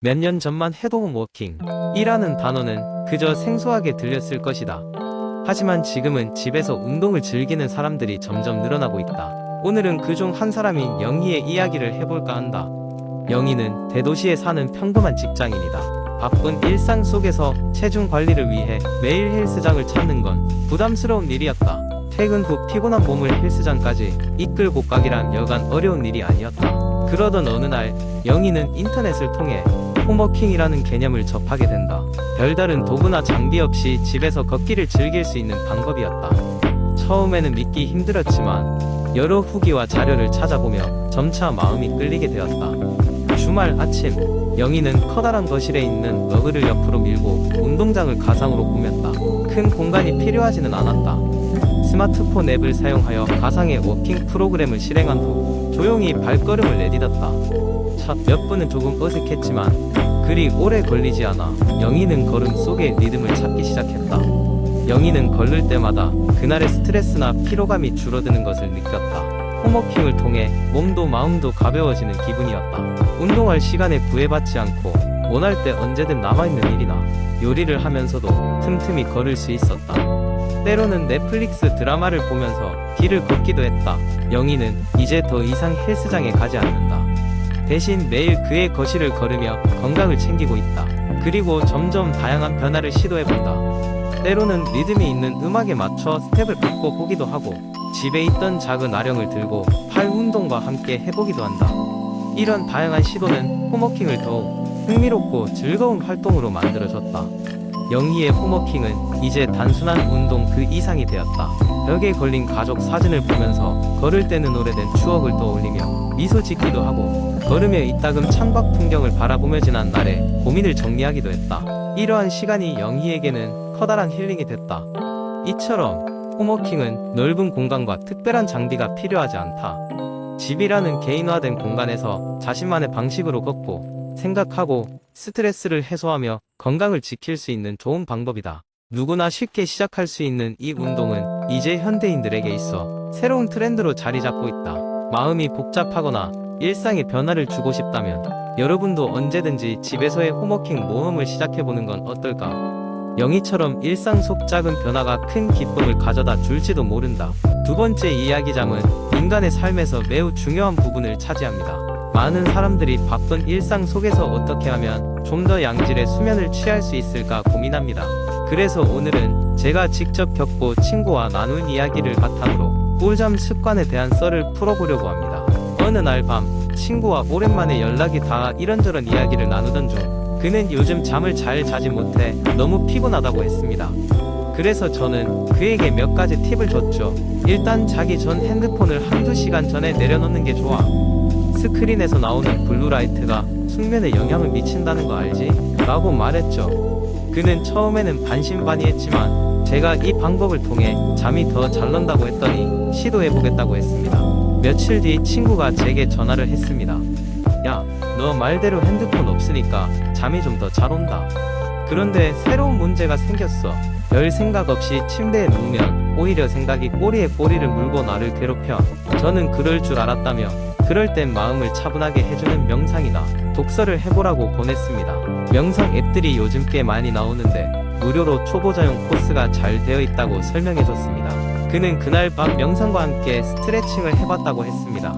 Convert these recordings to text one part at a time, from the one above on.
몇 년 전만 해도 홈워킹 이라는 단어는 그저 생소하게 들렸을 것이다. 하지만 지금은 집에서 운동을 즐기는 사람들이 점점 늘어나고 있다. 오늘은 그 중 한 사람인 영희의 이야기를 해볼까 한다. 영희는 대도시에 사는 평범한 직장인이다. 바쁜 일상 속에서 체중 관리를 위해 매일 헬스장을 찾는 건 부담스러운 일이었다. 퇴근 후 피곤한 몸을 헬스장까지 이끌고 가기란 여간 어려운 일이 아니었다. 그러던 어느 날 영희는 인터넷을 통해 홈워킹이라는 개념을 접하게 된다. 별다른 도구나 장비 없이 집에서 걷기를 즐길 수 있는 방법이었다. 처음에는 믿기 힘들었지만 여러 후기와 자료를 찾아보며 점차 마음이 끌리게 되었다. 주말 아침 영희는 커다란 거실에 있는 러그를 옆으로 밀고 운동장을 가상으로 꾸몄다. 큰 공간이 필요하지는 않았다. 스마트폰 앱을 사용하여 가상의 워킹 프로그램을 실행한 후 조용히 발걸음을 내딛었다. 첫 몇 분은 조금 어색했지만 그리 오래 걸리지 않아 영희는 걸음 속의 리듬을 찾기 시작했다. 영희는 걸을 때마다 그날의 스트레스나 피로감이 줄어드는 것을 느꼈다. 홈워킹을 통해 몸도 마음도 가벼워지는 기분이었다. 운동할 시간에 구애받지 않고 원할 때 언제든 남아있는 일이나 요리를 하면서도 틈틈이 걸을 수 있었다. 때로는 넷플릭스 드라마를 보면서 길을 걷기도 했다. 영희는 이제 더 이상 헬스장에 가지 않는다. 대신 매일 그의 거실을 걸으며 건강을 챙기고 있다. 그리고 점점 다양한 변화를 시도해본다. 때로는 리듬이 있는 음악에 맞춰 스텝을 바꿔 보기도 하고 집에 있던 작은 아령을 들고 팔 운동과 함께 해보기도 한다. 이런 다양한 시도는 홈워킹을 더욱 흥미롭고 즐거운 활동으로 만들어졌다. 영희의 홈워킹은 이제 단순한 운동 그 이상이 되었다. 벽에 걸린 가족 사진을 보면서 걸을 때는 오래된 추억을 떠올리며 미소 짓기도 하고 걸으며 이따금 창밖 풍경을 바라보며 지난 날의 고민을 정리하기도 했다. 이러한 시간이 영희에게는 커다란 힐링이 됐다. 이처럼 홈워킹은 넓은 공간과 특별한 장비가 필요하지 않다. 집이라는 개인화된 공간에서 자신만의 방식으로 걷고 생각하고 스트레스를 해소하며 건강을 지킬 수 있는 좋은 방법이다. 누구나 쉽게 시작할 수 있는 이 운동은 이제 현대인들에게 있어 새로운 트렌드로 자리 잡고 있다. 마음이 복잡하거나 일상에 변화를 주고 싶다면 여러분도 언제든지 집에서의 홈워킹 모험을 시작해보는 건 어떨까? 영희처럼 일상 속 작은 변화가 큰 기쁨을 가져다 줄지도 모른다. 두 번째 이야기장은 인간의 삶에서 매우 중요한 부분을 차지합니다. 많은 사람들이 바쁜 일상 속에서 어떻게 하면 좀 더 양질의 수면을 취할 수 있을까 고민합니다. 그래서 오늘은 제가 직접 겪고 친구와 나눈 이야기를 바탕으로 꿀잠 습관에 대한 썰을 풀어보려고 합니다. 어느 날 밤 친구와 오랜만에 연락이 닿아 이런저런 이야기를 나누던 중 그는 요즘 잠을 잘 자지 못해 너무 피곤하다고 했습니다. 그래서 저는 그에게 몇 가지 팁을 줬죠. 일단 자기 전 핸드폰을 한두 시간 전에 내려놓는 게 좋아. 스크린에서 나오는 블루라이트가 숙면에 영향을 미친다는 거 알지? 라고 말했죠. 그는 처음에는 반신반의했지만 제가 이 방법을 통해 잠이 더 잘 난다고 했더니 시도해보겠다고 했습니다. 며칠 뒤 친구가 제게 전화를 했습니다. 야, 너 말대로 핸드폰 없으니까 잠이 좀 더 잘 온다. 그런데 새로운 문제가 생겼어. 별 생각 없이 침대에 누우면 오히려 생각이 꼬리에 꼬리를 물고 나를 괴롭혀. 저는 그럴 줄 알았다며 그럴 땐 마음을 차분하게 해주는 명상이나 독서를 해보라고 권했습니다. 명상 앱들이 요즘 꽤 많이 나오는데 무료로 초보자용 코스가 잘 되어 있다고 설명해줬습니다. 그는 그날 밤 명상과 함께 스트레칭을 해봤다고 했습니다.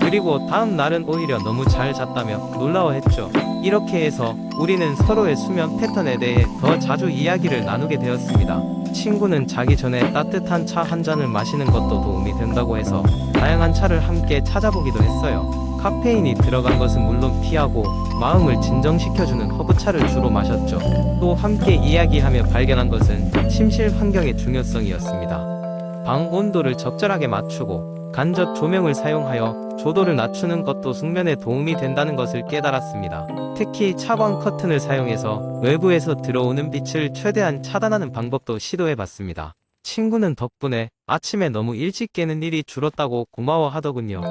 그리고 다음 날은 오히려 너무 잘 잤다며 놀라워했죠. 이렇게 해서 우리는 서로의 수면 패턴에 대해 더 자주 이야기를 나누게 되었습니다. 친구는 자기 전에 따뜻한 차 한 잔을 마시는 것도 도움이 된다고 해서 다양한 차를 함께 찾아보기도 했어요. 카페인이 들어간 것은 물론 피하고 마음을 진정시켜주는 허브차를 주로 마셨죠. 또 함께 이야기하며 발견한 것은 침실 환경의 중요성이었습니다. 방 온도를 적절하게 맞추고 간접 조명을 사용하여 조도를 낮추는 것도 숙면에 도움이 된다는 것을 깨달았습니다. 특히 차광 커튼을 사용해서 외부에서 들어오는 빛을 최대한 차단하는 방법도 시도해봤습니다. 친구는 덕분에 아침에 너무 일찍 깨는 일이 줄었다고 고마워하더군요.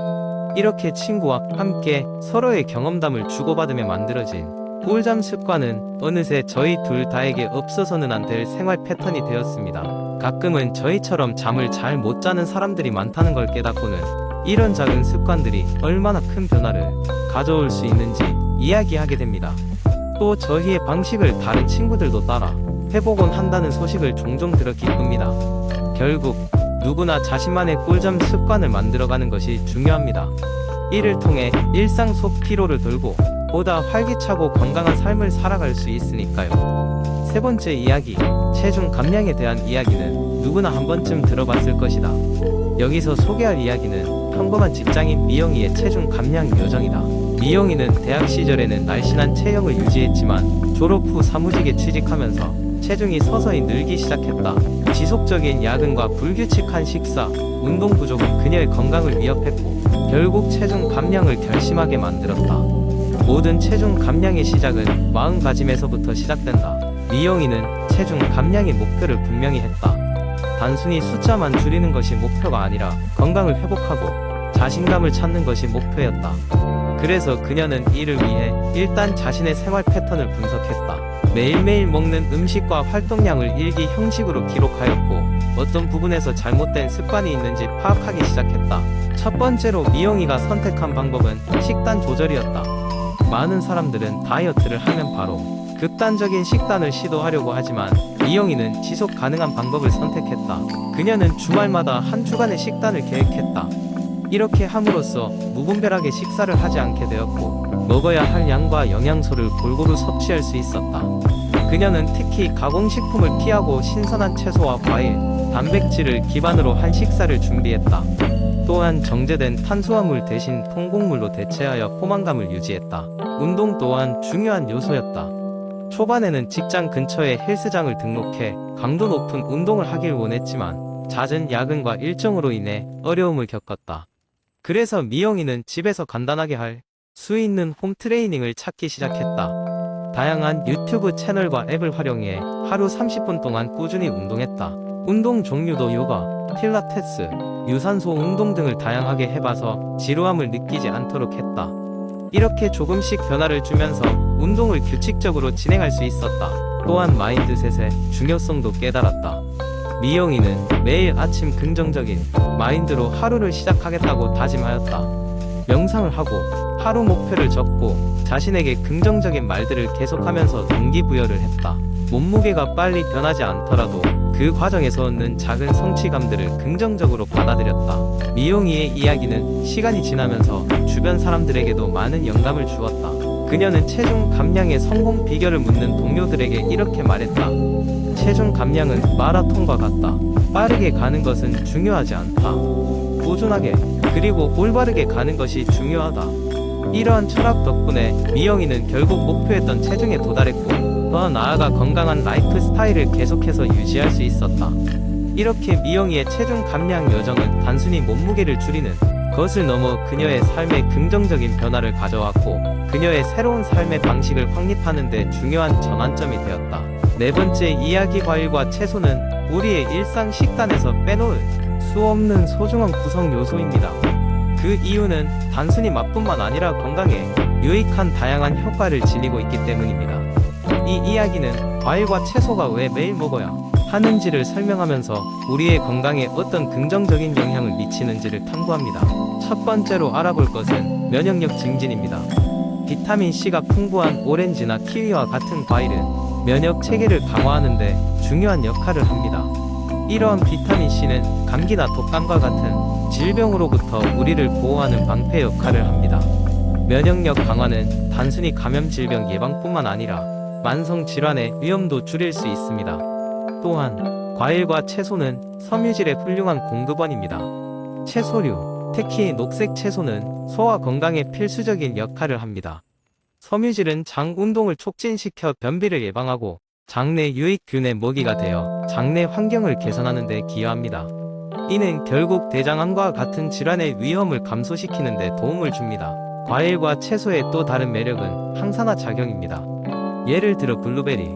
이렇게 친구와 함께 서로의 경험담을 주고받으며 만들어진 꿀잠 습관은 어느새 저희 둘 다에게 없어서는 안 될 생활 패턴이 되었습니다. 가끔은 저희처럼 잠을 잘 못 자는 사람들이 많다는 걸 깨닫고는 이런 작은 습관들이 얼마나 큰 변화를 가져올 수 있는지 이야기하게 됩니다. 또 저희의 방식을 다른 친구들도 따라 해보곤 한다는 소식을 종종 들어 기쁩니다. 결국 누구나 자신만의 꿀잠 습관을 만들어가는 것이 중요합니다. 이를 통해 일상 속 피로를 덜고 보다 활기차고 건강한 삶을 살아갈 수 있으니까요. 세 번째 이야기, 체중 감량에 대한 이야기는 누구나 한 번쯤 들어봤을 것이다. 여기서 소개할 이야기는 평범한 직장인 미영이의 체중 감량 요정이다. 미영이는 대학 시절에는 날씬한 체형을 유지했지만 졸업 후 사무직에 취직하면서 체중이 서서히 늘기 시작했다. 지속적인 야근과 불규칙한 식사, 운동 부족은 그녀의 건강을 위협했고 결국 체중 감량을 결심하게 만들었다. 모든 체중 감량의 시작은 마음가짐에서부터 시작된다. 미영이는 체중 감량의 목표를 분명히 했다. 단순히 숫자만 줄이는 것이 목표가 아니라 건강을 회복하고 자신감을 찾는 것이 목표였다. 그래서 그녀는 이를 위해 일단 자신의 생활 패턴을 분석했다. 매일매일 먹는 음식과 활동량을 일기 형식으로 기록하였고 어떤 부분에서 잘못된 습관이 있는지 파악하기 시작했다. 첫 번째로 미영이가 선택한 방법은 식단 조절이었다. 많은 사람들은 다이어트를 하면 바로 극단적인 식단을 시도하려고 하지만 미영이는 지속 가능한 방법을 선택했다. 그녀는 주말마다 한 주간의 식단을 계획했다. 이렇게 함으로써 무분별하게 식사를 하지 않게 되었고 먹어야 할 양과 영양소를 골고루 섭취할 수 있었다. 그녀는 특히 가공식품을 피하고 신선한 채소와 과일, 단백질을 기반으로 한 식사를 준비했다. 또한 정제된 탄수화물 대신 통곡물로 대체하여 포만감을 유지했다. 운동 또한 중요한 요소였다. 초반에는 직장 근처에 헬스장을 등록해 강도 높은 운동을 하길 원했지만 잦은 야근과 일정으로 인해 어려움을 겪었다. 그래서 미영이는 집에서 간단하게 할 수 있는 홈 트레이닝을 찾기 시작했다. 다양한 유튜브 채널과 앱을 활용해 하루 30분 동안 꾸준히 운동했다. 운동 종류도 요가, 필라테스, 유산소 운동 등을 다양하게 해봐서 지루함을 느끼지 않도록 했다. 이렇게 조금씩 변화를 주면서 운동을 규칙적으로 진행할 수 있었다. 또한 마인드셋의 중요성도 깨달았다. 미영이는 매일 아침 긍정적인 마인드로 하루를 시작하겠다고 다짐하였다. 명상을 하고 하루 목표를 적고 자신에게 긍정적인 말들을 계속하면서 동기부여를 했다. 몸무게가 빨리 변하지 않더라도 그 과정에서 얻는 작은 성취감들을 긍정적으로 받아들였다. 미용이의 이야기는 시간이 지나면서 주변 사람들에게도 많은 영감을 주었다. 그녀는 체중 감량의 성공 비결을 묻는 동료들에게 이렇게 말했다. 체중 감량은 마라톤과 같다. 빠르게 가는 것은 중요하지 않다. 꾸준하게 그리고 올바르게 가는 것이 중요하다. 이러한 철학 덕분에 미영이는 결국 목표했던 체중에 도달했고 더 나아가 건강한 라이프 스타일을 계속해서 유지할 수 있었다. 이렇게 미영이의 체중 감량 여정은 단순히 몸무게를 줄이는 것을 넘어 그녀의 삶에 긍정적인 변화를 가져왔고 그녀의 새로운 삶의 방식을 확립하는 데 중요한 전환점이 되었다. 네 번째 이야기 과일과 채소는 우리의 일상 식단에서 빼놓을 수 없는 소중한 구성 요소입니다. 그 이유는 단순히 맛뿐만 아니라 건강에 유익한 다양한 효과를 지니고 있기 때문입니다. 이 이야기는 과일과 채소가 왜 매일 먹어야 하는지를 설명하면서 우리의 건강에 어떤 긍정적인 영향을 미치는지를 탐구합니다. 첫 번째로 알아볼 것은 면역력 증진입니다. 비타민 C가 풍부한 오렌지나 키위와 같은 과일은 면역 체계를 강화하는데 중요한 역할을 합니다. 이러한 비타민 C는 감기나 독감과 같은 질병으로부터 우리를 보호하는 방패 역할을 합니다. 면역력 강화는 단순히 감염 질병 예방뿐만 아니라 만성 질환의 위험도 줄일 수 있습니다. 또한 과일과 채소는 섬유질의 훌륭한 공급원입니다. 채소류, 특히 녹색 채소는 소화 건강에 필수적인 역할을 합니다. 섬유질은 장 운동을 촉진시켜 변비를 예방하고 장내 유익균의 먹이가 되어 장내 환경을 개선하는 데 기여합니다. 이는 결국 대장암과 같은 질환의 위험을 감소시키는 데 도움을 줍니다. 과일과 채소의 또 다른 매력은 항산화 작용입니다. 예를 들어 블루베리,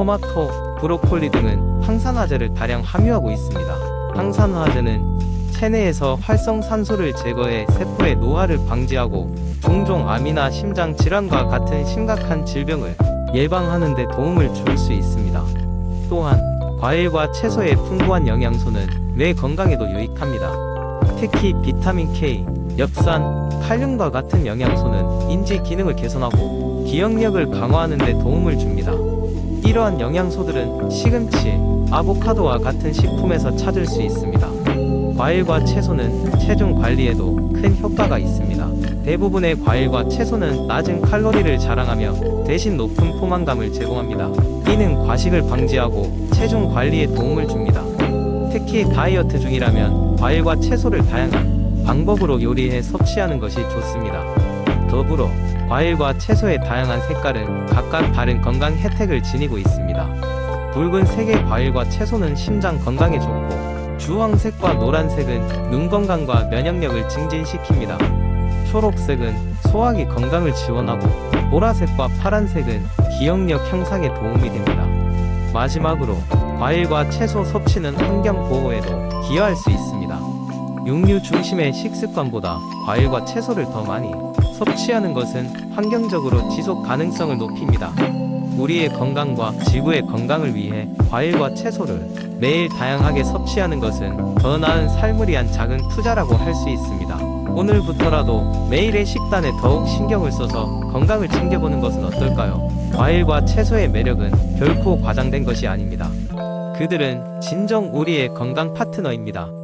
토마토, 브로콜리 등은 항산화제를 다량 함유하고 있습니다. 항산화제는 체내에서 활성산소를 제거해 세포의 노화를 방지하고 종종 암이나 심장 질환과 같은 심각한 질병을 예방하는 데 도움을 줄 수 있습니다. 또한 과일과 채소의 풍부한 영양소는 뇌 건강에도 유익합니다. 특히 비타민 K, 엽산, 칼륨과 같은 영양소는 인지 기능을 개선하고 기억력을 강화하는 데 도움을 줍니다. 이러한 영양소들은 시금치, 아보카도와 같은 식품에서 찾을 수 있습니다. 과일과 채소는 체중 관리에도 큰 효과가 있습니다. 대부분의 과일과 채소는 낮은 칼로리를 자랑하며 대신 높은 포만감을 제공합니다. 이는 과식을 방지하고 체중 관리에 도움을 줍니다. 특히 다이어트 중이라면 과일과 채소를 다양한 방법으로 요리해 섭취하는 것이 좋습니다. 더불어 과일과 채소의 다양한 색깔은 각각 다른 건강 혜택을 지니고 있습니다. 붉은색의 과일과 채소는 심장 건강에 좋고 주황색과 노란색은 눈 건강과 면역력을 증진시킵니다. 초록색은 소화기 건강을 지원하고 보라색과 파란색은 기억력 향상에 도움이 됩니다. 마지막으로 과일과 채소 섭취는 환경 보호에도 기여할 수 있습니다. 육류 중심의 식습관보다 과일과 채소를 더 많이 섭취하는 것은 환경적으로 지속 가능성을 높입니다. 우리의 건강과 지구의 건강을 위해 과일과 채소를 매일 다양하게 섭취하는 것은 더 나은 삶을 위한 작은 투자라고 할 수 있습니다. 오늘부터라도 매일의 식단에 더욱 신경을 써서 건강을 챙겨보는 것은 어떨까요? 과일과 채소의 매력은 결코 과장된 것이 아닙니다. 그들은 진정 우리의 건강 파트너입니다.